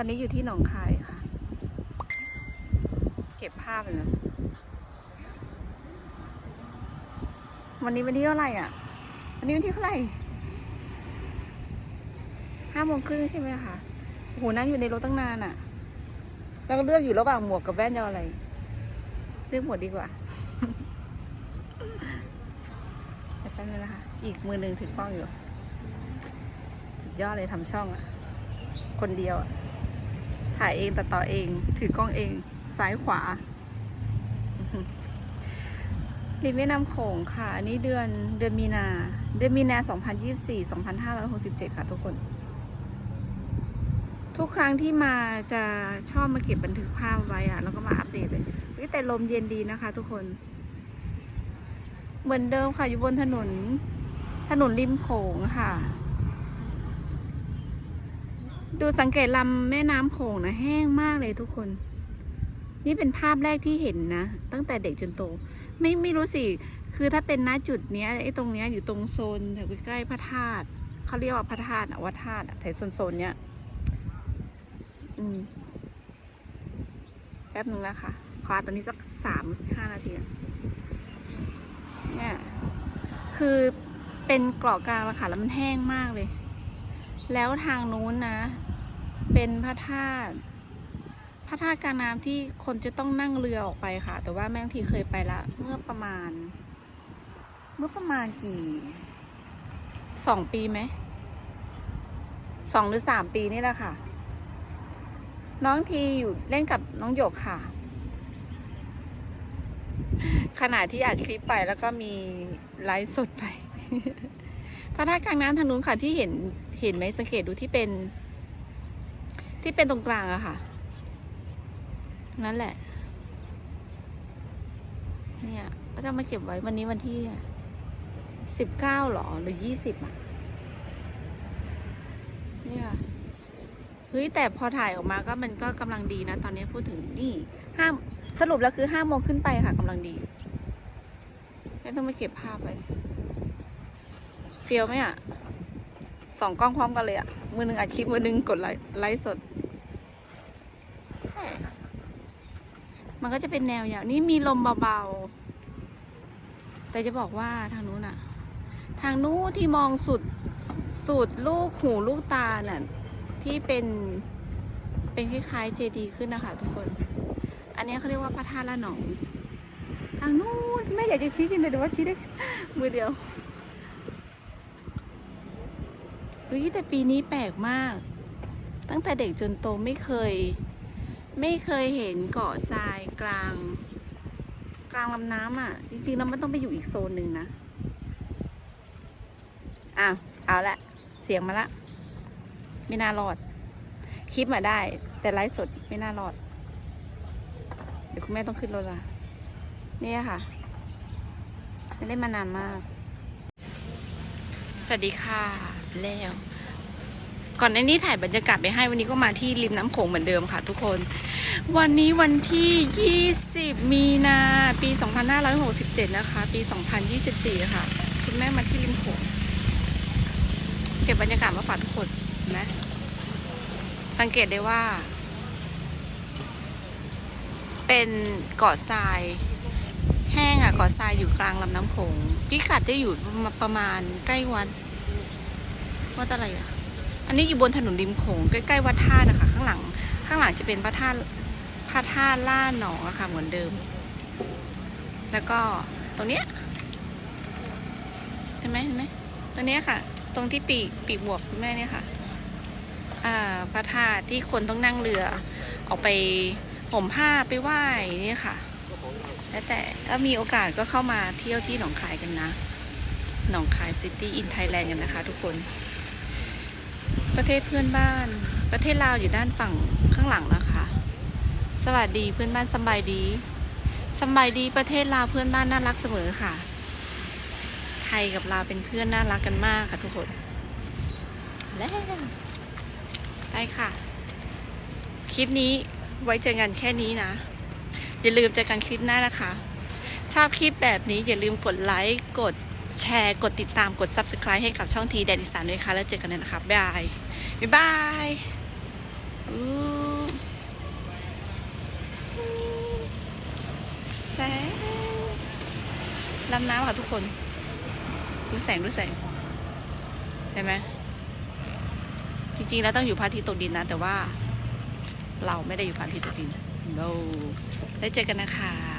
ตอนนี้อยู่ที่หนองคายค่ะ เก็บภาพเลยนะวันนี้วันที่เท่าไหร่อะ วันนี้วันที่เท่าไหร่ห้าโมงครึ่งใช่ไหมคะโอ้โหนั่งอยู่ในรถตั้งนานอะ แล้วก็เลือกอยู่ระหว่างหมวกกับแว่นจะอะไร เลือกหมวกดีกว่าแป๊บนึงนะคะ อีกมือหนึ่งถือกล้องอยู่ สุดยอดเลยทำช่องอะ คนเดียวอะ ถ่ายเองตัดต่อเอง ถือกล้องเอง ซ้ายขวาริมแม่น้ำโขงค่ะ อันนี้เดือนเดือนมีนา เดือนมีนา 2024 2567 ค่ะทุกคน ทุกครั้งที่มาจะชอบมาเก็บบันทึกภาพไว้อะแล้วก็มาอัปเดตเลยเฮ้ยแต่ลมเย็นดีนะคะทุกคน เหมือนเดิมค่ะอยู่บนถนน ถนนริมโขงค่ะ ดูสังเกตลำแม่น้ำโขงนะแห้งมากเลยทุกคน นี่เป็นภาพแรกที่เห็นนะ ตั้งแต่เด็กจนโต ไม่ไม่รู้สิ คือถ้าเป็นณจุดเนี้ยไอ้ตรงเนี้ยอยู่ตรงโซนแถวใกล้พระธาตุเขาเรียกว่าพระธาตุอวัดธาตุแถวโซนโซนๆเนี้ยอืมแป๊บหนึ่งแล้วค่ะขอตอนนี้สักสามห้านาทีเนี่ยคือเป็นเกาะกลางแล้วค่ะแล้วมันแห้งมากเลย แล้วทางนู้นนะ เป็นพระธาตุพระธาตุกลางน้ำที่คนจะต้องนั่งเรือออกไปค่ะ แต่ว่าแม่งทีเคยไปละเมื่อประมาณ เมื่อประมาณกี่สองปีไหมสองหรือสามปีนี่แหละค่ะ น้องทีอยู่เล่นกับน้องหยกค่ะ ขณะที่อัดคลิปไปแล้วก็มีไลฟ์สดไป พระธาตุกลางน้ำทางนู้นค่ะ ที่เห็นเห็นไหมสังเกตดูที่เป็น ที่เป็นตรงกลางอะค่ะ นั่นแหละ เนี่ยก็จะมาเก็บไว้วันนี้วันที่สิบเก้าหรอหรือยี่สิบอะเนี่ยเฮ้ยแต่พอถ่ายออกมาก็มันก็กำลังดีนะ ตอนนี้พูดถึงนี่ห้าสรุปแล้วคือห้าโมงขึ้นไปค่ะกำลังดีไม่ต้องมาเก็บภาพไป เฟียวไหมอะสองกล้องพร้อมกันเลยอะ มือหนึ่งอัดคลิปมือหนึ่งกดไลฟ์ไลสด มันก็จะเป็นแนวยาวนี่มีลมเบาๆ แต่จะบอกว่าทางนู้นอะทางนู้นที่มองสุดสุดลูกหูลูกตาน่ะที่เป็นเป็นคล้ายๆเจดีขึ้นนะคะทุกคน อันนี้เขาเรียกว่าพระธาตุละหนอง ทางนู้นแม่อยากจะชี้จริงเลยแต่ว่าชี้ได้มือเดียว เฮ้ยแต่ปีนี้แปลกมาก ตั้งแต่เด็กจนโตไม่เคย ไม่เคยเห็นเกาะทรายกลาง กลางลำน้ำอะ จริงๆแล้วมันต้องไปอยู่อีกโซนหนึ่งนะอ้าวเอาละเสียงมาละ ไม่น่ารอด คลิปมาได้ แต่ไลฟ์สดไม่น่ารอด เดี๋ยวคุณแม่ต้องขึ้นรถละนี่ค่ะไม่ได้มานานมาก สวัสดีค่ะ แล้ว ก่อนหน้านี้ถ่ายบรรยากาศไปให้วันนี้ก็มาที่ริมน้ำโขงเหมือนเดิมค่ะทุกคน วันนี้วันที่ 20 มีนาปี 2567 นะคะ ปี 2024 ค่ะ คุณแม่มาที่ริมโขงเก็บบรรยากาศมาฝากทุกคนนไหมสังเกตได้ว่า เป็นเกาะทรายแห้งอะเกาะทรายอยู่กลางลำน้ำโขงพิกัดจะอยู่ประมาณใกล้วัด วัดอะไรอะ อันนี้อยู่บนถนนริมโขงใกล้ๆวัดท่านะคะ ข้างหลัง ข้างหลังจะเป็นพระธาตุพระธาตุล่าหนองอะค่ะเหมือนเดิม แล้วก็ตรงเนี้ยเห็นไหมเห็นไหมตรงเนี้ยค่ะ ตรงที่ปีกปีกบวกคุณแม่เนี่ยค่ะอ่าพระธาตุที่คนต้องนั่งเรือ ออกไปห่มผ้าไปไหว้นี่ค่ะแล้วแต่ถ้ามีโอกาสก็เข้ามาเที่ยวที่หนองคายกันนะ หนองคายซิตี้อินไทยแลนด์กันนะคะทุกคน ประเทศเพื่อนบ้าน ประเทศลาวอยู่ด้านฝั่งข้างหลังนะคะ สวัสดีเพื่อนบ้านสบายดีสบายดีประเทศลาวเพื่อนบ้านน่ารักเสมอค่ะ ไทยกับลาวเป็นเพื่อนน่ารักกันมากค่ะทุกคนแล้วได้ค่ะ คลิปนี้ไว้เจอกันแค่นี้นะ อย่าลืมเจอกันคลิปหน้านะคะ ชอบคลิปแบบนี้อย่าลืมกดไลค์กด แชร์ กดติดตาม กด Subscribe ให้กับช่องทีแดนอีสานด้วยค่ะ แล้วเจอกันนะคะบ๊ายบาย บ๊ายบายอู้แสงลำน้ำค่ะทุกคน ดูแสง ดูแสง เห็นไหม จริง ๆ แล้วต้องอยู่พระอาทิตย์ตกดินนะ แต่ว่า เราไม่ได้อยู่พระอาทิตย์ตกดิน no ได้เจอกันนะคะ